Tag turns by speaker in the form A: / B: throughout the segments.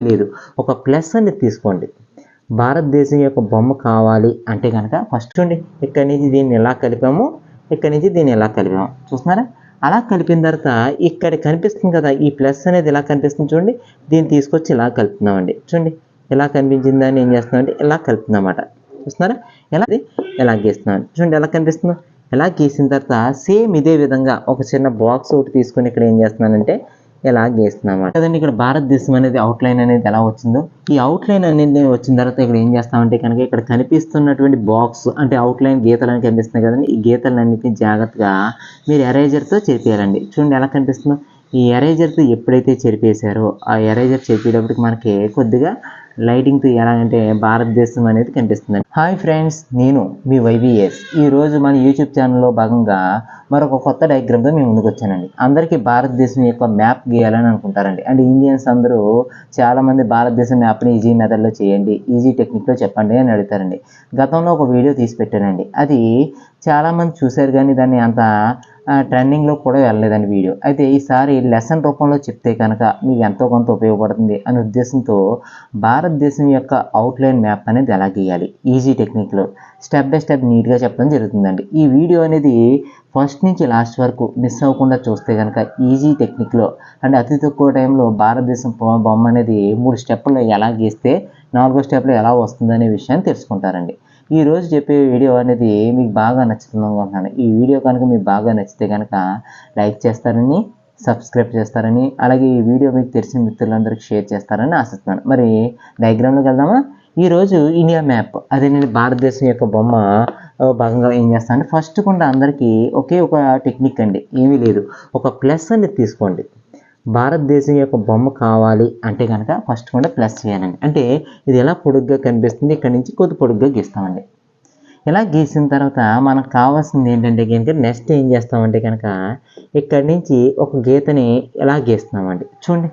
A: లేదు. ఒక ప్లస్ అనేది తీసుకోండి. భారతదేశం యొక్క బొమ్మ కావాలి అంటే కనుక ఫస్ట్ చూడండి ఇక్కడి నుంచి దీన్ని ఎలా కలిపాము? ఇక్కడి నుంచి దీన్ని ఎలా కలిపాము? చూస్తున్నారా? అలా కలిపిన తర్వాత ఇక్కడ కనిపిస్తుంది కదా ఈ ప్లస్ అనేది ఎలా కనిపిస్తుంది చూడండి. దీన్ని తీసుకొచ్చి ఇలా కలుపుతున్నామండి. చూడండి ఎలా కనిపించిందని ఏం చేస్తున్నామంటే ఇలా కలుపుతున్నామాట చూస్తున్నారా? ఎలా ఎలా గీస్తున్నాం? చూడండి ఎలా కనిపిస్తుందో. ఎలా గీసిన తర్వాత సేమ్ ఇదే విధంగా ఒక చిన్న బాక్స్ ఒకటి తీసుకొని ఇక్కడ ఏం చేస్తున్నానంటే ఇలా గీస్తున్నాం కదండి ఇక్కడ భారతదేశం అనేది అవుట్లైన్ అనేది ఎలా వచ్చిందో? ఈ అవుట్లైన్ అనేది వచ్చిన తర్వాత ఇక్కడ ఏం చేస్తామంటే కనుక ఇక్కడ కనిపిస్తున్నటువంటి బాక్స్ అంటే అవుట్లైన్ గీతలు అని కనిపిస్తున్నాయి కదండి. ఈ గీతలన్నింటినీ జాగ్రత్తగా మీరు ఎరేజర్తో చెరిపేయాలండి. చూడండి ఎలా కనిపిస్తుందో. ఈ ఎరేజర్తో ఎప్పుడైతే చెరిపేశారో ఆ ఎరేజర్ చెరిపేటప్పటికి మనకి కొద్దిగా లైటింగ్తో ఎలాగంటే భారతదేశం అనేది కనిపిస్తుంది హాయ్ ఫ్రెండ్స్ నేను మీ వైబిఎస్. ఈరోజు మన యూట్యూబ్ ఛానల్లో భాగంగా మరొక కొత్త డయాగ్రామ్తో మేము ముందుకు వచ్చానండి. అందరికీ భారతదేశం యొక్క మ్యాప్ గీయాలని అనుకుంటారండి. అంటే ఇండియన్స్ అందరూ చాలామంది భారతదేశం మ్యాప్ని ఈజీ మెథడ్లో చేయండి ఈజీ టెక్నిక్లో చెప్పండి అని అడుగుతారండి. గతంలో ఒక వీడియో తీసి పెట్టానండి. అది చాలామంది చూశారు కానీ దాన్ని అంత ట్రెండింగ్లో కూడా వెళ్ళలేదండి వీడియో. అయితే ఈసారి లెసన్ రూపంలో చెప్తే కనుక మీకు ఎంతో కొంత ఉపయోగపడుతుంది అనే ఉద్దేశంతో భారతదేశం యొక్క అవుట్లైన్ మ్యాప్ అనేది ఎలా గీయాలి? ఈజీ టెక్నిక్లో స్టెప్ బై స్టెప్ నీట్గా చెప్పడం జరుగుతుందండి. ఈ వీడియో అనేది ఫస్ట్ నుంచి లాస్ట్ వరకు మిస్ అవ్వకుండా చూస్తే కనుక ఈజీ టెక్నిక్లో అంటే అతి తక్కువ టైంలో భారతదేశం బొమ్మ అనేది మూడు స్టెప్పుల్లో ఎలా గీస్తే నాలుగో స్టెప్లో ఎలా వస్తుందనే విషయాన్ని తెలుసుకుంటారండి. ఈ రోజు చెప్పే వీడియో అనేది మీకు బాగా నచ్చుతుంది అనుకుంటున్నాను. ఈ వీడియో కనుక మీకు బాగా నచ్చితే కనుక లైక్ చేస్తారని సబ్స్క్రైబ్ చేస్తారని అలాగే ఈ వీడియో మీకు తెలిసిన మిత్రులందరికీ షేర్ చేస్తారని ఆశిస్తున్నాను. మరి డయాగ్రామ్లోకి వెళ్దామా? ఈరోజు ఇండియా మ్యాప్ అదే నేను భారతదేశం యొక్క బొమ్మ భాగంగా ఏం చేస్తాను ఫస్ట్ కూడా అందరికీ ఒకే ఒక టెక్నిక్ అండి. ఏమీ లేదు. ఒక ప్లస్ అనేది తీసుకోండి. భారతదేశం యొక్క బొమ్మ కావాలి అంటే కనుక ఫస్ట్ కూడా ప్లస్ చేయాలండి అంటే ఇది ఎలా పొడుగ్గా కనిపిస్తుంది? ఇక్కడ నుంచి కొద్ది పొడుగ్గా గీస్తామండి. ఇలా గీసిన తర్వాత మనకు కావాల్సింది ఏంటంటే కనుక నెక్స్ట్ ఏం చేస్తామంటే కనుక ఇక్కడి నుంచి ఒక గీతని ఎలా గీస్తున్నామండి? చూడండి.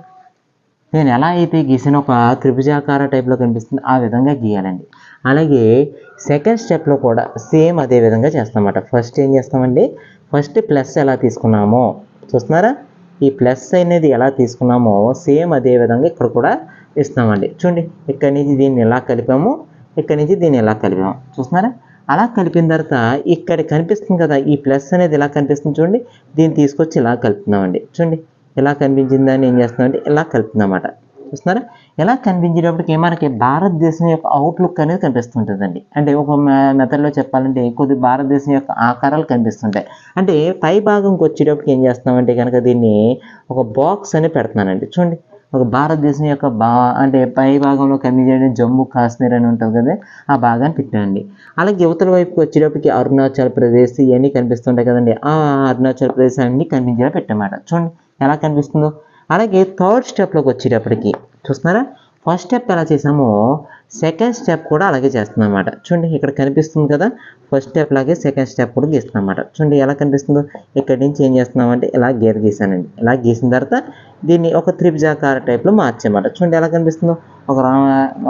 A: నేను ఎలా అయితే గీసిన ఒక త్రిభుజాకార టైప్లో కనిపిస్తుంది. ఆ విధంగా గీయాలండి. అలాగే సెకండ్ స్టెప్లో కూడా సేమ్ అదే విధంగా చేస్తామన్నమాట. ఫస్ట్ ఏం చేస్తామండి? ఫస్ట్ ప్లస్ ఎలా తీసుకున్నామో చూస్తున్నారా? ఈ ప్లస్ అనేది ఎలా తీసుకున్నామో సేమ్ అదే విధంగా ఇక్కడ కూడా ఇస్తామండి చూడండి ఇక్కడి నుంచి దీన్ని ఎలా కలిపాము ఇక్కడి నుంచి దీన్ని ఎలా కలిపాము. చూస్తున్నారా? అలా కలిపిన తర్వాత ఇక్కడ కనిపిస్తుంది కదా ఈ ప్లస్ అనేది ఎలా కనిపిస్తుంది చూడండి దీన్ని తీసుకొచ్చి ఇలా కలుపుతున్నామండి. చూడండి ఎలా కనిపించిందని ఏం చేస్తున్నామంటే ఇలా కలుపుతుందన్నమాట చూస్తున్నారా? ఇలా కనిపించేటప్పటికి మనకి భారతదేశం యొక్క అవుట్లుక్ అనేది కనిపిస్తుంటుందండి. అంటే ఒక మెథడ్లో చెప్పాలంటే కొద్ది భారతదేశం యొక్క ఆకారాలు కనిపిస్తుంటాయి. అంటే పై భాగంకి వచ్చేటప్పటికి ఏం చేస్తున్నామంటే కనుక దీన్ని ఒక బాక్స్ అని పెడుతున్నానండి. చూడండి. ఒక భారతదేశం యొక్క బా అంటే పై భాగంలో కనిపించే జమ్మూ కాశ్మీర్ అని ఉంటుంది కదా ఆ భాగాన్ని పెట్టండి అలాగే యువతల వైపుకి వచ్చేటప్పటికి అరుణాచల్ ప్రదేశ్ ఇవన్నీ కనిపిస్తుంటాయి కదండి. ఆ అరుణాచల్ ప్రదేశ్ అన్నీ కనిపించేలా పెట్టమాట చూడండి. ఎలా కనిపిస్తుందో. అలాగే థర్డ్ స్టెప్లోకి వచ్చేటప్పటికి చూస్తున్నారా? ఫస్ట్ స్టెప్ ఎలా చేసామో సెకండ్ స్టెప్ కూడా అలాగే చేస్తున్నాం అనమాట చూడండి ఇక్కడ కనిపిస్తుంది కదా. ఫస్ట్ స్టెప్ లాగే సెకండ్ స్టెప్ కూడా గీస్తున్నాం అనమాట చూడండి ఎలా కనిపిస్తుందో? ఇక్కడ నుంచి ఏం చేస్తున్నామంటే ఇలా గీత గీసానండి ఇలా గీసిన తర్వాత దీన్ని ఒక త్రిభుజాకార టైప్లో మార్చామన్నమాట చూడండి ఎలా కనిపిస్తుందో. ఒక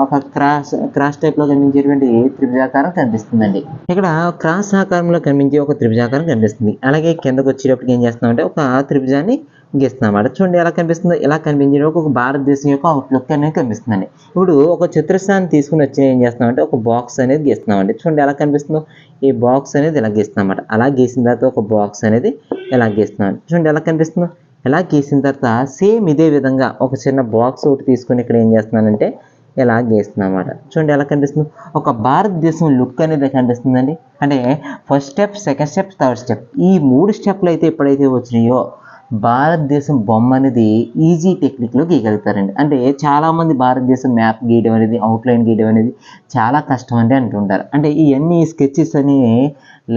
A: ఒక క్రాస్ క్రాస్ టైప్లో కనిపించేటువంటి త్రిభుజాకారం కనిపిస్తుందండి. ఇక్కడ క్రాస్ ఆకారంలో కనిపించే ఒక త్రిభుజాకారం కనిపిస్తుంది. అలాగే కిందకు వచ్చేటప్పటికి ఏం చేస్తున్నామంటే ఒక త్రిభుజాన్ని గీస్తున్నాం చూడండి ఎలా కనిపిస్తుందో. ఇలా కనిపించే ఒక భారతదేశం యొక్క అవుట్లుక్ అనేది కనిపిస్తుందండి. ఇప్పుడు ఒక చతురస్రాన్ని తీసుకుని వచ్చి ఏం చేస్తున్నామంటే ఒక బాక్స్ అనేది గీస్తున్నామండి. చూడండి ఎలా కనిపిస్తుందో. ఈ బాక్స్ అనేది ఇలా గీస్తున్నాం అన్నమాట అలా గీసిన తర్వాత ఒక బాక్స్ అనేది ఇలా గీస్తున్నాం చూడండి ఎలా కనిపిస్తుందో. ఇలా గీసిన తర్వాత సేమ్ ఇదే విధంగా ఒక చిన్న బాక్స్ ఒకటి తీసుకొని ఇక్కడ ఏం చేస్తున్నానంటే ఇలా గీస్తున్నాం అనమాట చూడండి ఎలా కనిపిస్తుంది? ఒక భారతదేశం లుక్ అనేది కనిపిస్తుందండి. అంటే first step second step third step. ఈ మూడు స్టెప్లు అయితే ఎప్పుడైతే వచ్చినాయో భారతదేశం బొమ్మ అనేది ఈజీ టెక్నిక్లో గీయగలుగుతారండి. అంటే చాలామంది భారతదేశం మ్యాప్ గీయడం అనేది అవుట్లైన్ గీయడం అనేది చాలా కష్టం అంటే అంటుంటారు అంటే ఇవన్నీ స్కెచెస్ అని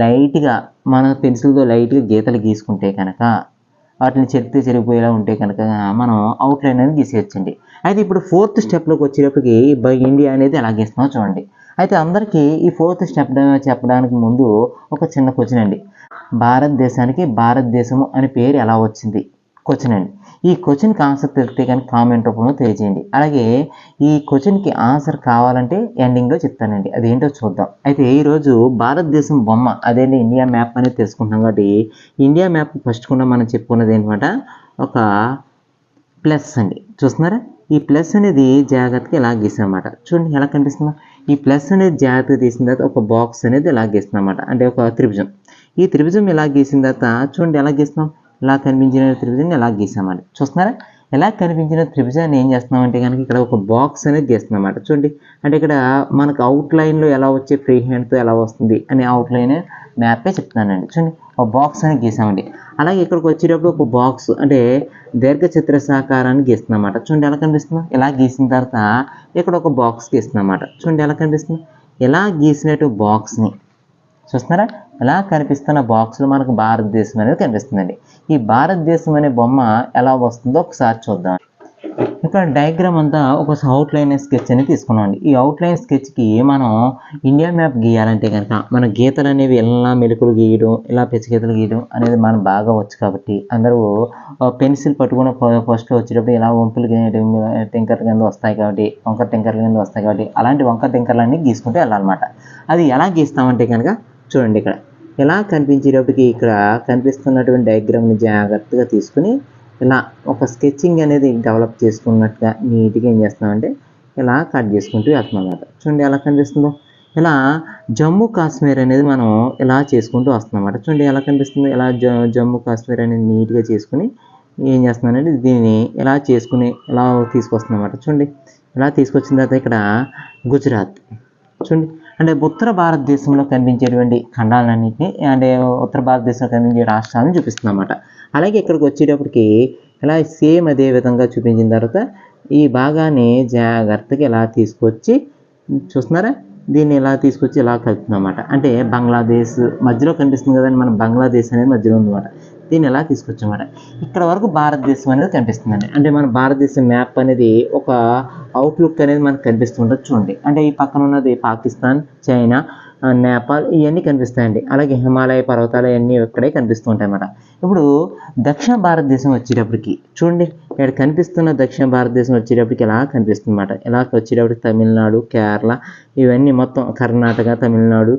A: లైట్గా మన పెన్సిల్తో లైట్గా గీతలు గీసుకుంటే కనుక వాటిని చెప్తే చెరిగిపోయేలా ఉంటే కనుక మనం అవుట్లైన్ అనేది గీసేయచ్చండి. అయితే ఇప్పుడు ఫోర్త్ స్టెప్లోకి వచ్చేటప్పటికి బై ఇండియా అనేది ఎలా గీస్తున్నామో చూడండి. అయితే అందరికీ ఈ ఫోర్త్ స్టెప్ చెప్పడానికి ముందు ఒక చిన్న క్వశ్చన్ అండి. భారతదేశానికి భారతదేశము అనే పేరు ఎలా వచ్చింది? క్వశ్చన్ అండి. ఈ క్వశ్చన్కి ఆన్సర్ తెలిస్తే కానీ కామెంట్ రూపంలో తెలియజేయండి. అలాగే ఈ క్వశ్చన్కి ఆన్సర్ కావాలంటే ఎండింగ్లో చెప్తానండి. అదేంటో చూద్దాం. అయితే ఈరోజు భారతదేశం బొమ్మ అదేంటి ఇండియా మ్యాప్ అనేది తెలుసుకుంటున్నాం కాబట్టి ఇండియా మ్యాప్ ఫస్ట్ కూడా మనం చెప్పుకున్నది ఏంటంటే ఒక ప్లస్ అండి. చూస్తున్నారా? ఈ ప్లస్ అనేది జాగ్రత్తగా ఇలా గీసామన్నమాట. చూడండి ఎలా కనిపిస్తుందో. ఈ ప్లస్ అనేది జాగ్రత్తగా తీసిన తర్వాత ఒక బాక్స్ అనేది ఇలా గీస్తున్నామన్నమాట. అంటే ఒక త్రిభుజం. ఈ త్రిభుజం ఇలా గీసిన తర్వాత చూడండి ఎలా గీస్తున్నాం? ఇలా కనిపించిన త్రిభుజాన్ని ఎలా గీసామండి చూస్తున్నారా? ఎలా కనిపించిన త్రిభుజాన్ని ఏం చేస్తున్నామంటే కనుక ఇక్కడ ఒక బాక్స్ అనేది గీస్తున్నాం అన్నమాట చూడండి అంటే ఇక్కడ మనకు అవుట్లైన్లో ఎలా వచ్చే ఫ్రీ హ్యాండ్తో ఎలా వస్తుంది అనే అవుట్ లైన్ మ్యాపే చెప్తున్నానండి. చూడండి ఒక బాక్స్ అనేది గీసామండి. అలాగే ఇక్కడికి వచ్చేటప్పుడు ఒక బాక్స్ అంటే దీర్ఘ చతురస్రాకారాన్ని గీస్తున్నాం అన్నమాట చూడండి ఎలా కనిపిస్తుంది? ఇలా గీసిన తర్వాత ఇక్కడ ఒక బాక్స్ గీస్తున్నాం అన్నమాట చూడండి ఎలా కనిపిస్తుంది? ఎలా గీసినట్టు బాక్స్ని చూస్తున్నారా? ఎలా కనిపిస్తున్న బాక్స్లో మనకు భారతదేశం అనేది కనిపిస్తుందండి. ఈ భారతదేశం అనే బొమ్మ ఎలా వస్తుందో ఒకసారి చూద్దాం. ఇక్కడ డయాగ్రామ్ అంతా ఒక అవుట్ లైన్ స్కెచ్ అనేది తీసుకున్నామండి. ఈ అవుట్ లైన్ స్కెచ్కి మనం ఇండియా మ్యాప్ గీయాలంటే కనుక మన గీతలు అనేవి ఎలా మెలుకులు గీయడం ఇలా పెచ్చు గీతలు గీయడం అనేది మనం బాగా వచ్చు కాబట్టి అందరూ పెన్సిల్ పట్టుకుని ఫస్ట్ వచ్చేటప్పుడు ఇలా వంపులు గీయడం టింకర్ కింద వస్తాయి కాబట్టి వంకర టింకర్ కింద వస్తాయి కాబట్టి అలాంటి వంకర టింకర్లన్నీ గీసుకుంటే వెళ్ళాలన్నమాట. అది ఎలా గీస్తామంటే కనుక చూడండి ఇక్కడ. ఇలా కనిపించేటప్పటికి ఇక్కడ కనిపిస్తున్నటువంటి డయాగ్రామ్ని జాగ్రత్తగా తీసుకుని ఇలా ఒక స్కెచ్చింగ్ అనేది డెవలప్ చేసుకున్నట్టుగా నీట్గా ఏం చేస్తున్నామంటే ఇలా కట్ చేసుకుంటూ వెళ్తున్నాం చూడండి ఎలా కనిపిస్తుందో. ఇలా జమ్మూ కాశ్మీర్ అనేది మనం ఇలా చేసుకుంటూ వస్తున్నాం చూడండి ఎలా కనిపిస్తుంది. ఇలా జ జమ్మూ కాశ్మీర్ అనేది నీట్గా చేసుకుని ఏం చేస్తున్నానంటే దీన్ని ఇలా చేసుకుని ఇలా తీసుకొస్తున్నాం చూడండి. ఇలా తీసుకొచ్చిన తర్వాత ఇక్కడ గుజరాత్. చూడండి. అంటే ఉత్తర భారతదేశంలో కనిపించేటువంటి ఖండాలన్నింటినీ అంటే ఉత్తర భారతదేశంలో కనిపించే రాష్ట్రాలను చూపిస్తుంది అనమాట అలాగే ఇక్కడికి వచ్చేటప్పటికి ఇలా సేమ్ అదే విధంగా చూపించిన తర్వాత ఈ భాగాన్ని జాగ్రత్తగా ఇలా తీసుకొచ్చి చూస్తున్నారా? దీన్ని ఇలా తీసుకొచ్చి ఇలా కలుపుతుందన్నమాట. అంటే బంగ్లాదేశ్ మధ్యలో కనిపిస్తుంది కదండి మన బంగ్లాదేశ్ అనేది మధ్యలో ఉందన్నమాట. దీన్ని ఎలా తీసుకొచ్చామన్నమాట ఇక్కడ వరకు భారతదేశం అనేది కనిపిస్తుందండి. అంటే మన భారతదేశం మ్యాప్ అనేది ఒక అవుట్లుక్ అనేది మనకు కనిపిస్తుంటుంది చూడండి. అంటే ఈ పక్కన ఉన్నది పాకిస్తాన్ చైనా నేపాల్ ఇవన్నీ కనిపిస్తాయండి. అలాగే హిమాలయ పర్వతాలు ఇవన్నీ ఇక్కడే కనిపిస్తూ అన్నమాట ఇప్పుడు దక్షిణ భారతదేశం వచ్చేటప్పటికి చూడండి ఇక్కడ కనిపిస్తున్న దక్షిణ భారతదేశం వచ్చేటప్పటికి ఎలా కనిపిస్తుంది అన్నమాట ఇలా వచ్చేటప్పటికి తమిళనాడు కేరళ ఇవన్నీ మొత్తం కర్ణాటక తమిళనాడు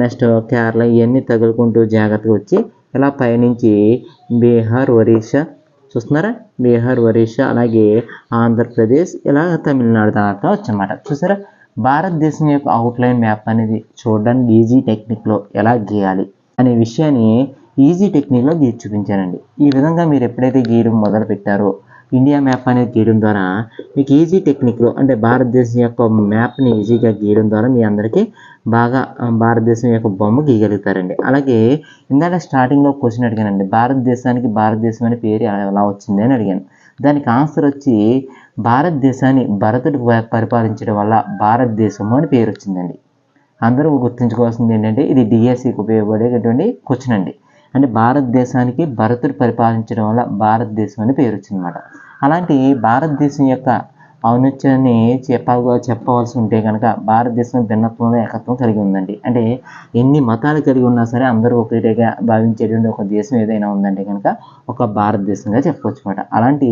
A: నెక్స్ట్ కేరళ ఇవన్నీ తగులుకుంటూ జాగ్రత్తగా వచ్చి ఇలా పయనించి బీహార్ ఒరిస్సా చూస్తున్నారా? బీహార్ ఒరిస్సా అలాగే ఆంధ్రప్రదేశ్ ఇలా తమిళనాడు దాకా వచ్చన్నమాట. చూసారా? భారతదేశం యొక్క అవుట్లైన్ మ్యాప్ అనేది చూడడానికి ఈజీ టెక్నిక్లో ఎలా గీయాలి అనే విషయాన్ని ఈజీ టెక్నిక్లో గీసి చూపించానండి. ఈ విధంగా మీరు ఎప్పుడైతే గీయడం మొదలు పెట్టారో ఇండియా మ్యాప్ అనేది గీయడం ద్వారా మీకు ఈజీ టెక్నిక్లో అంటే భారతదేశం యొక్క మ్యాప్ని ఈజీగా గీయడం ద్వారా మీ అందరికీ బాగా భారతదేశం యొక్క బొమ్మ గీయగలుగుతారండి. అలాగే ఇందాక స్టార్టింగ్లో క్వశ్చన్ అడిగానండి భారతదేశానికి భారతదేశం అనే పేరు ఎలా వచ్చింది అని అడిగాను. దానికి ఆన్సర్ వచ్చి భారతదేశాన్ని భరతుడు పరిపాలించడం వల్ల భారతదేశము అని పేరు వచ్చిందండి. అందరూ గుర్తుంచుకోవాల్సింది ఏంటంటే ఇది డిఎస్సికి ఉపయోగపడేటటువంటి క్వశ్చన్ అండి. అంటే భారతదేశానికి భరతుడు పరిపాలించడం వల్ల భారతదేశం అని పేరు వచ్చిందన్నమాట. అలాంటి భారతదేశం యొక్క ఔన్నత్యాన్ని చెప్పాలి చెప్పవలసి ఉంటే కనుక భారతదేశం భిన్నత్వంలో ఏకత్వం కలిగి ఉందండి. అంటే ఎన్ని మతాలు కలిగి ఉన్నా సరే అందరూ ఒకటిగా భావించేటువంటి ఒక దేశం ఏదైనా ఉందంటే కనుక ఒక భారతదేశంగా చెప్పవచ్చు అనమాట అలాంటి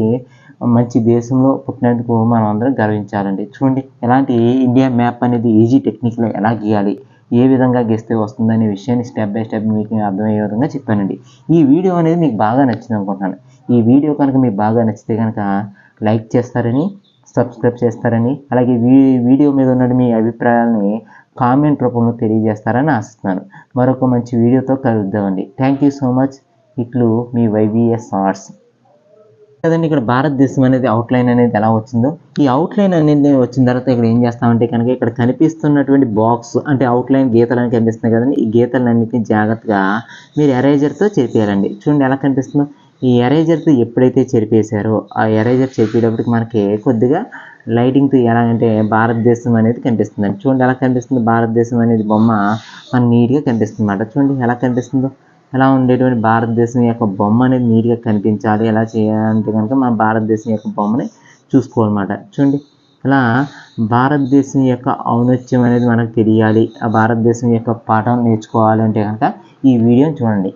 A: మంచి దేశంలో పుట్టినందుకు మనం అందరం గర్వించాలండి. చూడండి ఎలాంటి ఇండియా మ్యాప్ అనేది ఈజీ టెక్నిక్లో ఎలా గీయాలి ఏ విధంగా గీస్తే వస్తుందనే విషయాన్ని స్టెప్ బై స్టెప్ మీకు అర్థమయ్యే విధంగా చెప్పానండి. ఈ వీడియో అనేది మీకు బాగా నచ్చింది అనుకుంటున్నాను. ఈ వీడియో కనుక మీకు బాగా నచ్చితే కనుక లైక్ చేస్తారని సబ్స్క్రైబ్ చేస్తారని అలాగే వీ వీడియో మీద ఉన్న మీ అభిప్రాయాలని కామెంట్ రూపంలో తెలియజేస్తారని ఆశిస్తున్నాను. మరొక మంచి వీడియోతో కలుద్దామండి. థ్యాంక్ యూ సో మచ్ ఇట్లు మీ వైవిఎస్ ఆర్ట్స్ కదండి ఇక్కడ భారతదేశం అనేది అవుట్లైన్ అనేది ఎలా వచ్చిందో? ఈ అవుట్లైన్ అనేది వచ్చిన తర్వాత ఇక్కడ ఏం చేస్తామంటే కనుక ఇక్కడ కనిపిస్తున్నటువంటి బాక్స్ అంటే అవుట్లైన్ గీతలు అని కనిపిస్తున్నాయి కదండి. ఈ గీతలన్నింటినీ జాగ్రత్తగా మీరు ఎరేజర్తో చేపేయాలండి చూడండి ఎలా కనిపిస్తుందో? ఈ ఎరేజర్తో ఎప్పుడైతే చెరిపేశారో ఆ ఎరేజర్ చెరిపేటప్పటికి మనకి కొద్దిగా లైటింగ్తో ఎలా అంటే భారతదేశం అనేది కనిపిస్తుంది. చూడండి ఎలా కనిపిస్తుంది? భారతదేశం అనేది బొమ్మ మన నీట్గా కనిపిస్తుంది అన్నమాట చూడండి ఎలా కనిపిస్తుందో. ఎలా ఉండేటువంటి భారతదేశం యొక్క బొమ్మ అనేది నీట్గా కనిపించాలి. ఎలా చేయాలంటే కనుక మన భారతదేశం యొక్క బొమ్మని చూసుకోవాలన్నమాట. చూడండి ఇలా భారతదేశం యొక్క ఔన్నత్యం అనేది మనకు తెలియాలి. ఆ భారతదేశం యొక్క పాఠం నేర్చుకోవాలి అంటే కనుక ఈ వీడియోని చూడండి.